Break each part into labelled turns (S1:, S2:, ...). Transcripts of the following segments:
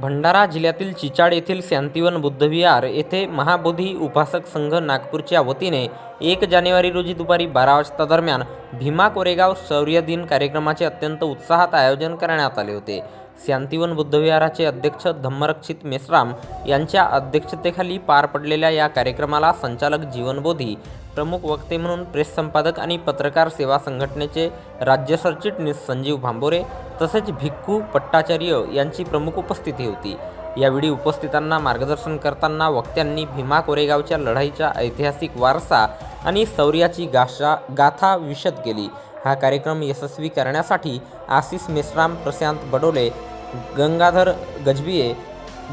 S1: भंडारा जिल्ह्यातील चिचाड येथील शांतिवन बुद्धविहार येथे महाबोधी उपासक संघ नागपूरच्या वतीने एक जानेवारी रोजी दुपारी बारा वाजता दरम्यान भीमा कोरेगाव शौर्य दिन कार्यक्रमाचे अत्यंत उत्साहात आयोजन करण्यात आले होते. शांतिवन बुद्धविहाराचे अध्यक्ष धम्मरक्षित मेश्राम यांच्या अध्यक्षतेखाली पार पडलेल्या या कार्यक्रमाला संचालक जीवनबोधी प्रमुख वक्ते म्हणून प्रेस संपादक आणि पत्रकार सेवा संघटनेचे राज्य सरचिटणीस संजीव भांबोरे तसेच भिक्खू पट्टाचार्य यांची प्रमुख उपस्थिती होती. यावेळी उपस्थितांना मार्गदर्शन करताना वक्त्यांनी भीमा कोरेगावच्या लढाईचा ऐतिहासिक वारसा आणि शौर्याची गाशा गाथा विशद केली. हा कार्यक्रम यशस्वी करण्यासाठी आशिष मेश्राम प्रशांत बडोले गंगाधर गजबिये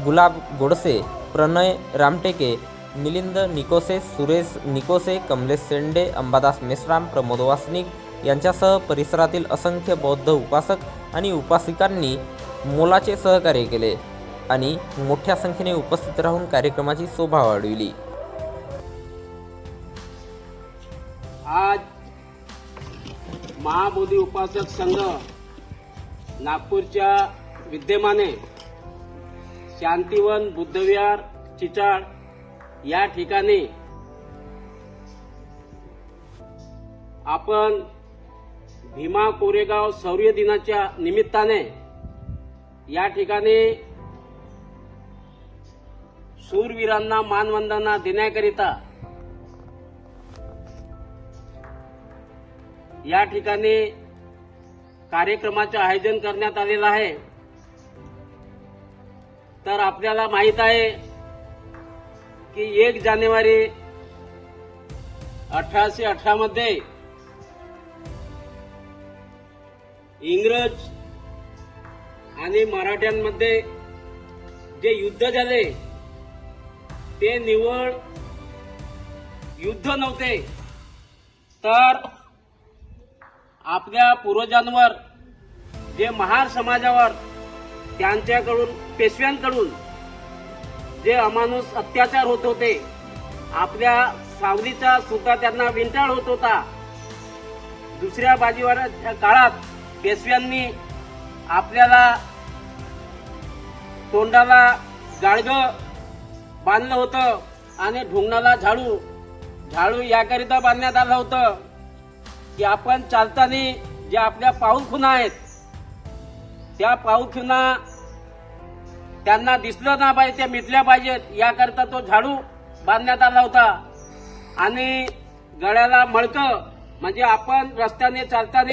S1: गुलाब गोडसे प्रणय रामटेके मिलिंद निकोसे सुरेश निकोसे कमलेश शेंडे अंबादास मेश्राम प्रमोद वासनिक यांच्यासह परिसरातील असंख्य बौद्ध उपासक आणि उपासिकांनी मोलाचे सहकार्य केले आणि मोठ्या संख्येने उपस्थित राहून कार्यक्रमाची शोभा वाढविली.
S2: आज महाबोधी उपासक संघ नागपूरच्या विद्यमाने शांतिवन बुद्धविहार चिचाळ या ठिकाणी आपण भीमा कोरेगाव शौर्य दिनाच्या निमित्ताने या ठिकाणी सूरवीरांना मानवंदना देण्याकरिता या ठिकाणी कार्यक्रमाचे आयोजन करण्यात आलेलं आहे. तर आपल्याला माहीत आहे की एक जानेवारी अठराशे अठरा मध्ये इंग्रज आणि मराठ्यांमध्ये जे युद्ध झाले ते निवळ युद्ध नव्हते. तर आपल्या पूर्वजांवर जे महार समाजावर त्यांच्याकडून पेशव्यांकडून जे अमानुष अत्याचार होत होते आपल्या सावलीचा सुद्धा त्यांना विंटाळ होत होता. दुसऱ्या बाजीवर काळात पेशव्यांनी आपल्याला तोंडाला गाडग बांधलं होतं आणि ढोंगणाला झाडू. झाडू याकरिता बांधण्यात आलं होतं की आपण चालताना जे आपल्या पाऊलखुणा आहेत त्या पाऊलखुणा त्यांना दिसलं ना पाहिजे त्या मिटल्या पाहिजेत. याकरता तो झाडू बांधण्यात आला होता. आणि गळ्याला मळकं म्हणजे आपण रस्त्याने चालताना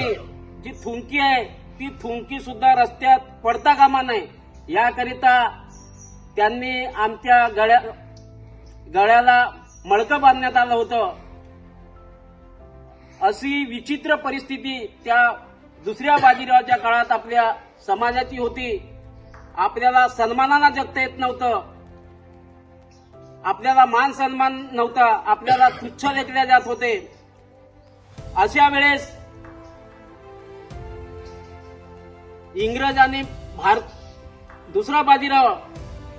S2: जी थुंकी आहे ती थुंकी सुद्धा रस्त्यात पडता कामा नये. याकरिता त्यांनी आमच्या गळ्या गळ्याला मळकं बांधण्यात आलं होतं. अशी विचित्र परिस्थिती त्या दुसऱ्या बाजीरावाच्या काळात आपल्या समाजाची होती. आपल्याला सन्मानाला जगता येत नव्हतं. आपल्याला मान सन्मान नव्हता. आपल्याला तुच्छ लेखले जात होते. अशा वेळेस इंग्रज आणि भारत दुसरा बाजीराव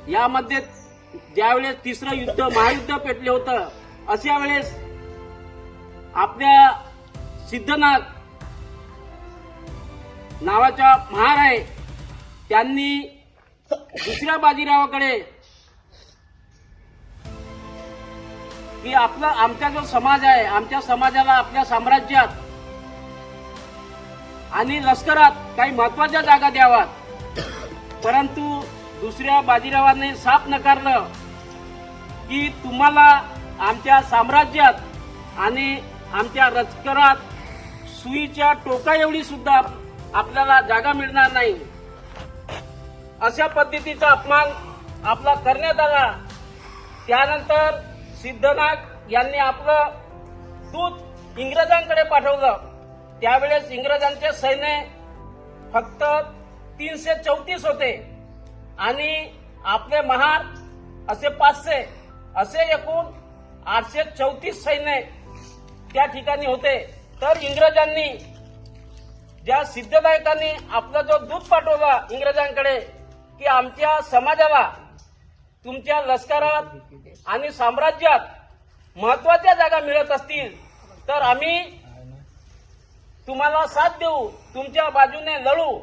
S2: यामध्ये ज्यावेळेस तिसरं युद्ध महायुद्ध पेटले होतं अशा वेळेस आपल्या सिद्धनाथ नावाचा महार आहे त्यांनी दुसऱ्या बाजीरावाकडे. की आपला आमचा जो समाज आहे आमच्या समाजाला आपल्या साम्राज्यात आणि लष्करात काही महत्त्वाच्या जागा द्याव्यात. परंतु दुसऱ्या बाजीरावाने साफ नकारलं की तुम्हाला आमच्या साम्राज्यात आणि आमच्या लष्करात सुईच्या टोका एवढी सुद्धा आपल्याला जागा मिळणार नाही. अशा पद्धतीचा अपमान आपला करण्यात आला. त्यानंतर सिद्धनाथ यांनी आपलं दूत इंग्रजांकडे पाठवलं. त्यावेळेस इंग्रजांचे सैन्य फक्त तीनशे चौतीस होते. आणि आपले महार असे पाचशे असे एकूण आठशे चौतीस सैन्य त्या ठिकाणी होते. तर इंग्रजांनी ज्या सिद्धनायकांनी आपला जो दूत पाठवला इंग्रजांकडे की आमच्या समाजाला तुमच्या लष्करात आणि साम्राज्यात महत्त्वाच्या जागा मिळत असतील तर आम्ही तुम्हाला साथ देऊ तुमच्या बाजूने लढू.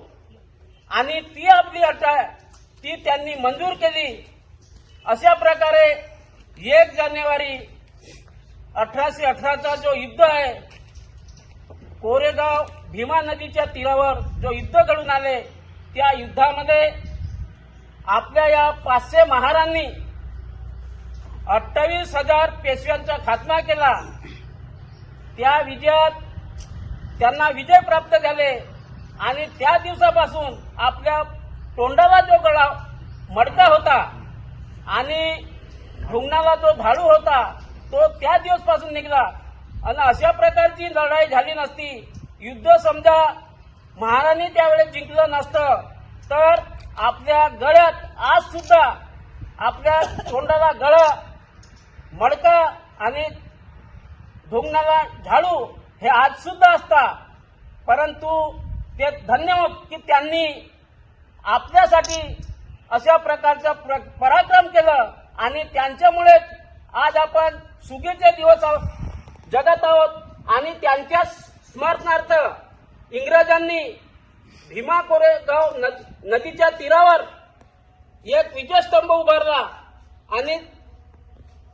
S2: आणि ती आपली अट आहे ती त्यांनी मंजूर केली. अशा प्रकारे एक जानेवारी अठराशे अठराचा जो युद्ध आहे कोरेगाव भीमा नदीच्या तीरावर जो युद्ध घडून आले त्या युद्धामध्ये आपल्या या पाचशे महारांनी अठ्ठावीस हजार पेशव्यांचा खात्मा केला. त्या विजयात त्यांना विजय प्राप्त झाले. आणि त्या दिवसापासून आपल्या तोंडाला जो गळा मडका होता आणि ढुंगणाला जो झाडू होता तो त्या दिवसपासून निघाला. आणि अशा प्रकारची लढाई झाली नसती. युद्ध समजा महाराणी त्यावेळेस जिंकलं नसतं. तर आपल्या गळ्यात आज सुद्धा आपल्या तोंडाला गळ मडकं आणि ढुंगणाला झाडू हे आज सुद्धा असता परंतु ते धन्यवाद की त्यांनी आपल्यासाठी अशा प्रकारचा प्र- पराक्रम केलं आणि त्यांच्यामुळेच आज आपण सुगीचे दिवस आहोत जगत आहोत आणि त्यांच्या स्मरणार्थ इंग्रजांनी भीमा कोरेगाव नदीच्या तीरावर एक विजयस्तंभ उभारला आणि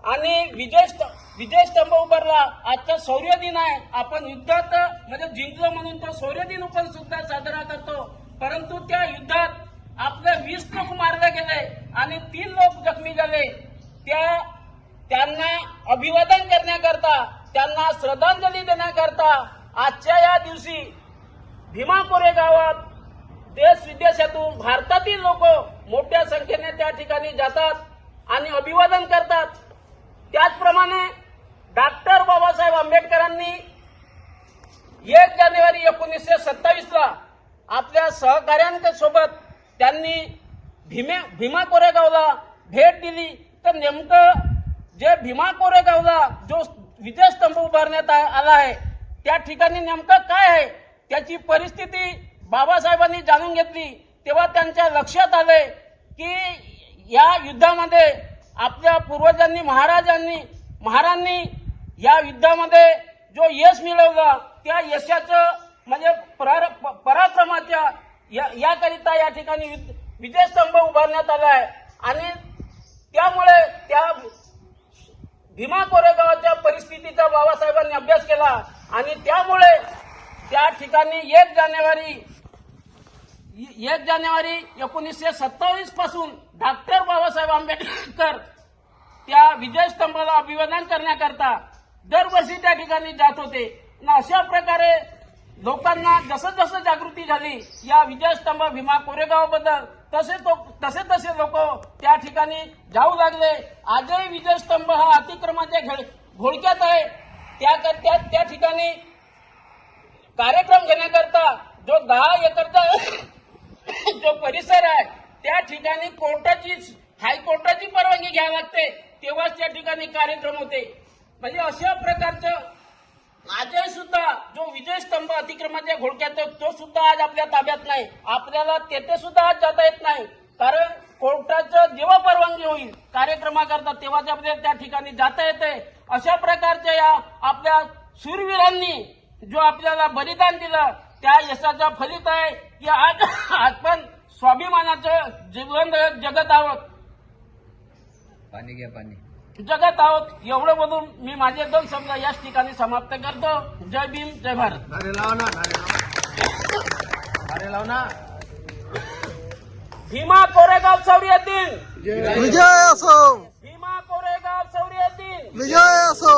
S2: आणि विजय विजयस्तंभ विजय स्तंभ उभारला. आजचा शौर्य दिन आहे. आपण युद्धात म्हणजे जिंकलो म्हणून तो शौर्य दिन पण सुद्धा साजरा करतो. परंतु त्या युद्धात आपले वीस लोक मारले गेले आणि तीन लोक जखमी झाले. त्या त्यांना अभिवादन करण्याकरता त्यांना श्रद्धांजली देण्याकरता आजच्या या दिवशी भीमा कोरेगावात देश विदेशातून भारतातील लोक मोठ्या संख्येने त्या ठिकाणी जातात आणि अभिवादन करतात. त्याचप्रमाणे डॉक्टर बाबासाहेब आंबेडकरांनी एक जानेवारी एकोणीसशे सत्तावीसला आपल्या सहकाऱ्यांसोबत त्यांनी भीमे भीमा कोरेगावला भेट दिली. तर नेमकं जे भीमा कोरेगावला जो विजयस्तंभ उभारण्यात आला आहे त्या ठिकाणी नेमकं काय आहे? त्याची परिस्थिती बाबासाहेबांनी जाणून घेतली. तेव्हा त्यांच्या लक्षात आले की या युद्धामध्ये आपल्या पूर्वजांनी महाराजांनी महारांनी या युद्धामध्ये जो यश मिळवला त्या यशाचं म्हणजे प- पराक्रमाच्या या- याकरिता या ठिकाणी युद्ध- विजयस्तंभ उभारण्यात आला आहे. आणि त्यामुळे त्या भीमा कोरेगावच्या परिस्थितीचा बाबासाहेबांनी अभ्यास केला. आणि त्यामुळे त्या ठिकाणी एक जानेवारी एक जानेवारी एकोणीसशे सत्तावीसपासून डॉक्टर बाबासाहेब आंबेडकर त्या विजयस्तंभाला अभिवादन करण्याकरता दरवर्षी त्या ठिकाणी जात होते. आणि अशा प्रकारे लोकांना जसं जसं जागृती झाली या विजयस्तंभ भीमा कोरेगावबद्दल तसे तो तसे तसे लोक त्या ठिकाणी जाऊ लागले. आजही विजयस्तंभ हा अतिक्रमाच्या घोळक्यात घोडक्यात आहे त्याकरता त्या ठिकाणी कार्यक्रम घेण्याकरता जो दहा एकरचा जो परिसर आहे त्या ठिकाणी कोर्टाची हायकोर्टाची परवानगी घ्यावी लागते. तेव्हाच त्या ठिकाणी कार्यक्रम होते. म्हणजे अशा प्रकारचं आजही सुद्धा जो विजयस्तंभ अतिक्रमाच्या घोडक्यात तो सुद्धा आज आपल्या ताब्यात नाही. आपल्याला तेथे सुद्धा आज जाता येत नाही. कारण कोर्टाचं जेव्हा परवानगी होईल कार्यक्रमाकरता तेव्हाच आपल्याला त्या ठिकाणी जाता येते अशा प्रकारच्या या आपल्या शूरवीरांनी जो आपल्याला बलिदान दिलं त्या यशाचा फलित आहे. की आज आपण स्वाभिमानाचं जीवन जगत आहोत.
S3: पाणी घ्या पाणी.
S2: जगत आहोत. एवढं बोलून मी माझे दोन शब्द याच ठिकाणी समाप्त करतो. जय भीम जय भारत.
S3: नारे लाव ना नारे लाव. ना.
S2: भीमा कोरेगाव शौर्य दिन
S4: विजय असो.
S2: भीमा कोरेगाव शौर्य दिन
S4: विजय असो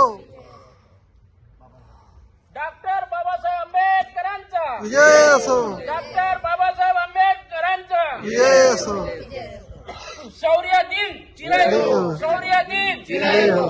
S2: डॉक्टर बाबासाहेब आंबेडकरांचा
S4: विजय असो
S2: डॉक्टर बाबासाहेब आंबेडकरांचा.
S4: विजय असो
S2: शौर्य दिन चिरायू शौर्य दिन
S4: हो